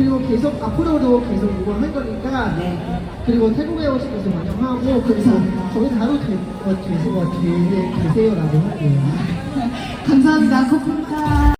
그리고 계속 앞으로도 계속 응원할 거니까 네. 그리고 태국에 오신 것을 환영하고 그래서 저희 바로 되, 어, 되세요, 되세요라고 어, 할게요. 감사합니다. 코코카.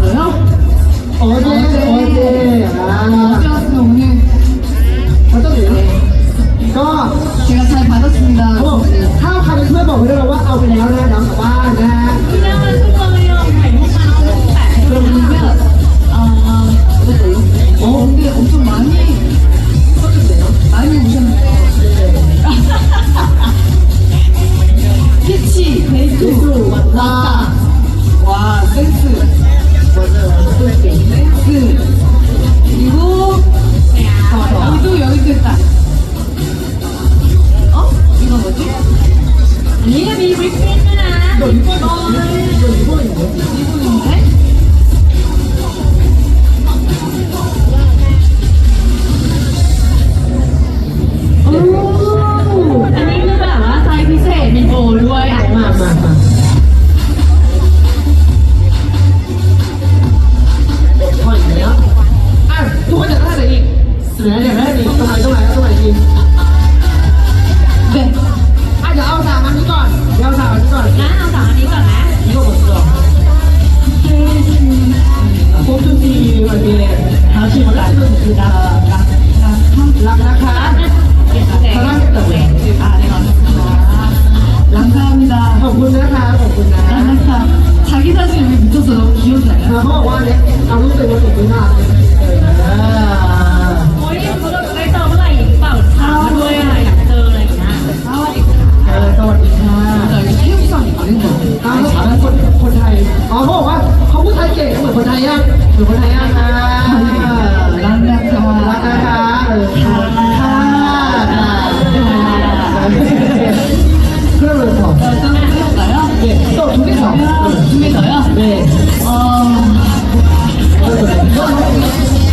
왔어요? 어제, 어제. 아, 어제 왔으면 오늘 어떠세요?ก็ 제가 잘 받았습니다. 어. 사업하는 소해봐, 우리가 와. 아, 그냥은 소감이랑 닮았다고 그럼 그러면, 아, 어떠세요? 어, 근데 엄청 많이 오셨네요. 많이 오셨네요. 캐치, 베이크, 왔다. 잡을 때 그. 그리고 어, 여기도 여기도 있다. 어? 이건 뭐지? 아니에요, 미블 너 이거 이거 이거 이거 이거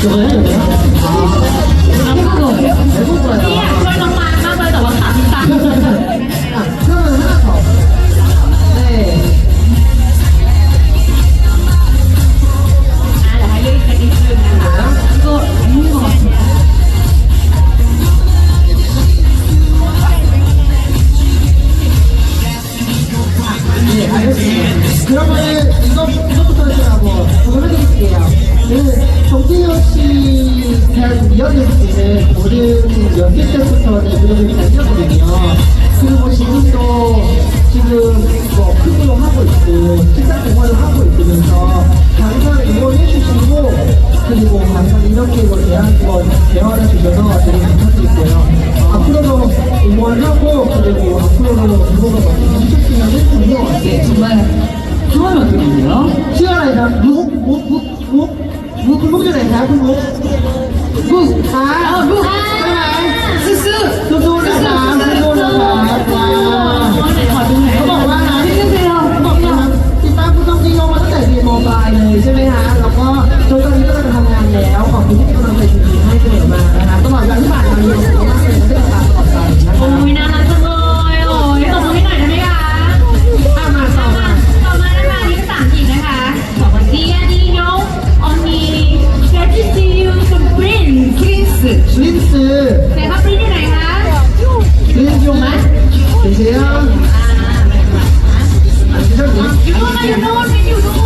我有。 ส่ลินซีไหนครับปริ้นที่ไหนคะลินอยูไหมลินซีอะอยู่โน่นอยู่โน่น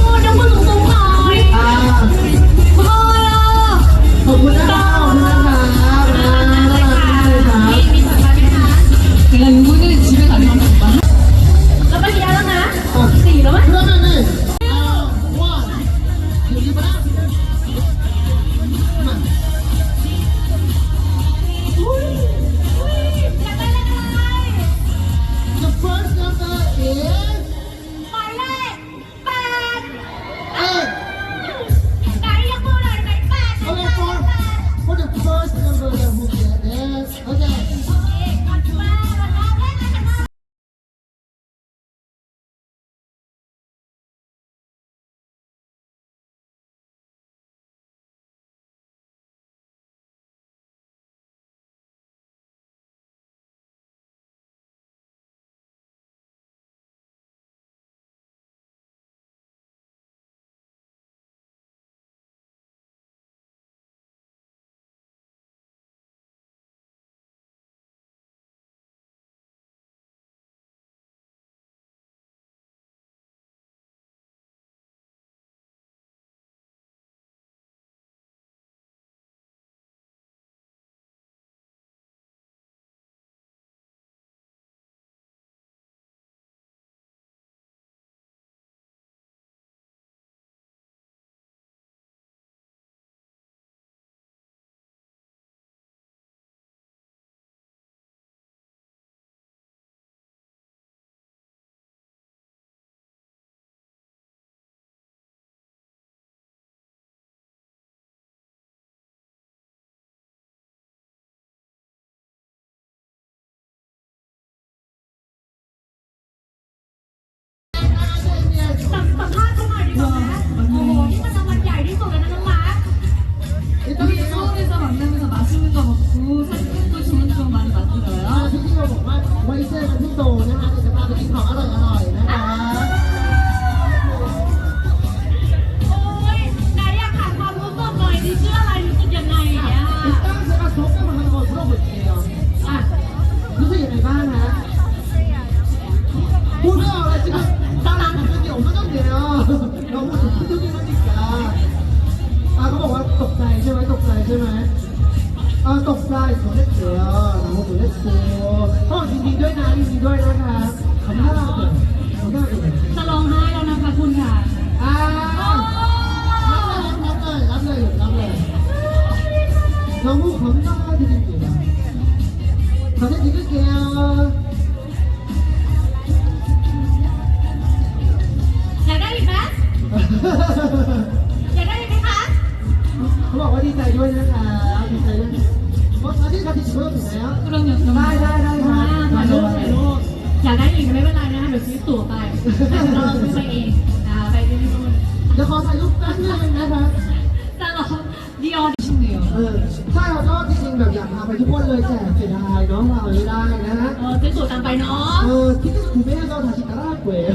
กคนเลยแจกเสียดายเนาะเราไม่ได้นะฮะ เออติดอสูตรตามไปเนาะเออคิดถึงแม่เราทาชิการ่าเกวเอ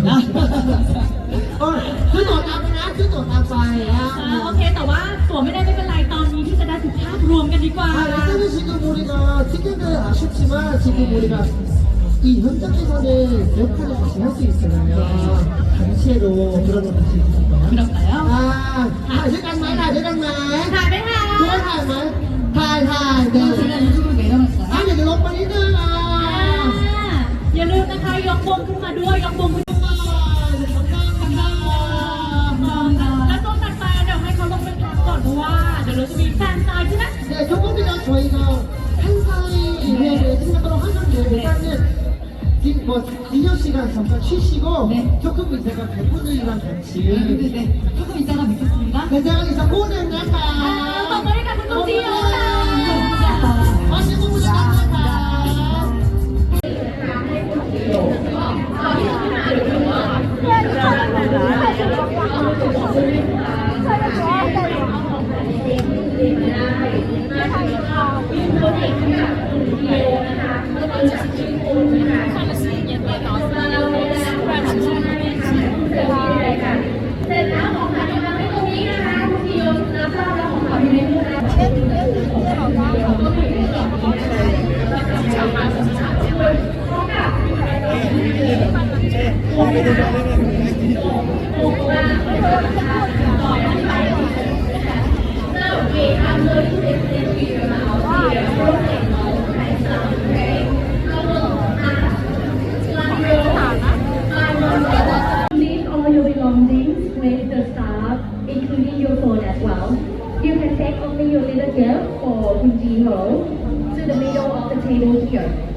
어, 티켓 구매해서 다시 따라할 거예 요. 어, 그래도 남이나 그래도 남사ะ.โอเคแต่ว่าตัวไม่ได้ไม่เป็นไรตอนนี้ที่จะได้ถึงภาพรวมกันดีกว่าฮะจิ๊กกะร่าจิ๊กกะ 아, 일า은지금 우리가 티켓은 아쉽지만 지금 우리가 이 현장에서는역할을다시 할 수 있잖아 요. 단체로도그런 거 다시 있을까 요? 그럴까 요? 아, 아, 잠깐 만, 아, 잠깐 만. กวงขึ้นมาด้วยยกวงขึ้นมาแล้วต้นตัดไปเดี๋ยวให้เขาลงไปพักก่อนเพราะว่าเดี๋ยวเราจะมีแฟนตายใช่ไหม 네, 조금 이나 저희가 한 살이 이내에 생각하도록 항상 네, 일단은 지금 뭐 2년시간 잠깐 쉬시고 네. 조금 이따가 배분들이랑 같이 네, 네, 네. 조금 이따가 뵙겠습니다. 대장이 있어, 오늘 아, 나가! 오빠 머리 가서 또 뛰어! To the middle of the table here.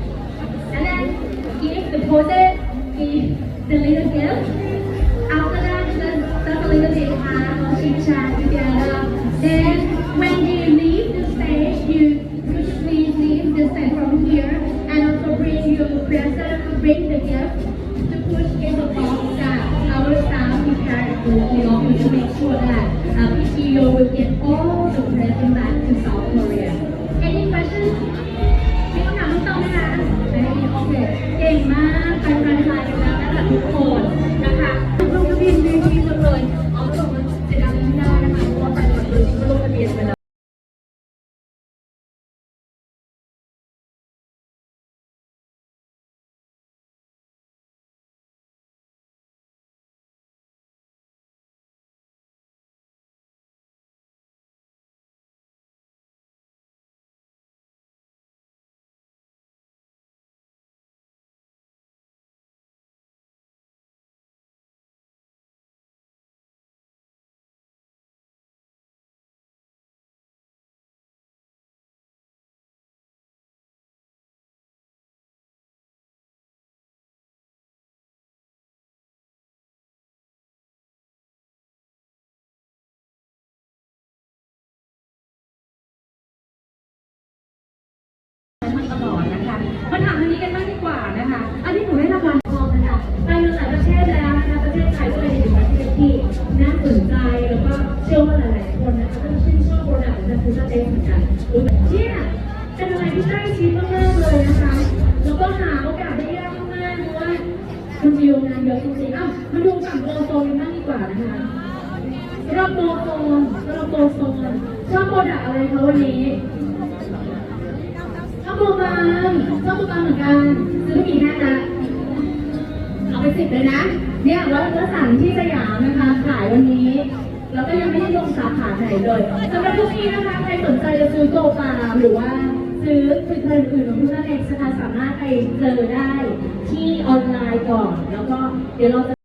is when ว่านะคะสำรับโมโมรับโมโซชอบโมดะอะไรคะวันนี้ชอบโมบางชอบโมบางเหมือนกันซื้อมีหน้านะเอาไปสิบเลยนะ เนี่ยร้อยเนื้อสั่งที่สยามนะคะขายวันนี้แล้วก็ยังไม่ได้ลงสาขาไหนเลยสำหรับพวกนี้นะคะใครสนใจจะซื้อโกปาหรือว่าซื้อผลิตภัณฑ์อื่นของเพื่อนเองนะสามารถไปเจอได้ที่ออนไลน์ก่อน แล้วก็เดี๋ยวเราจะ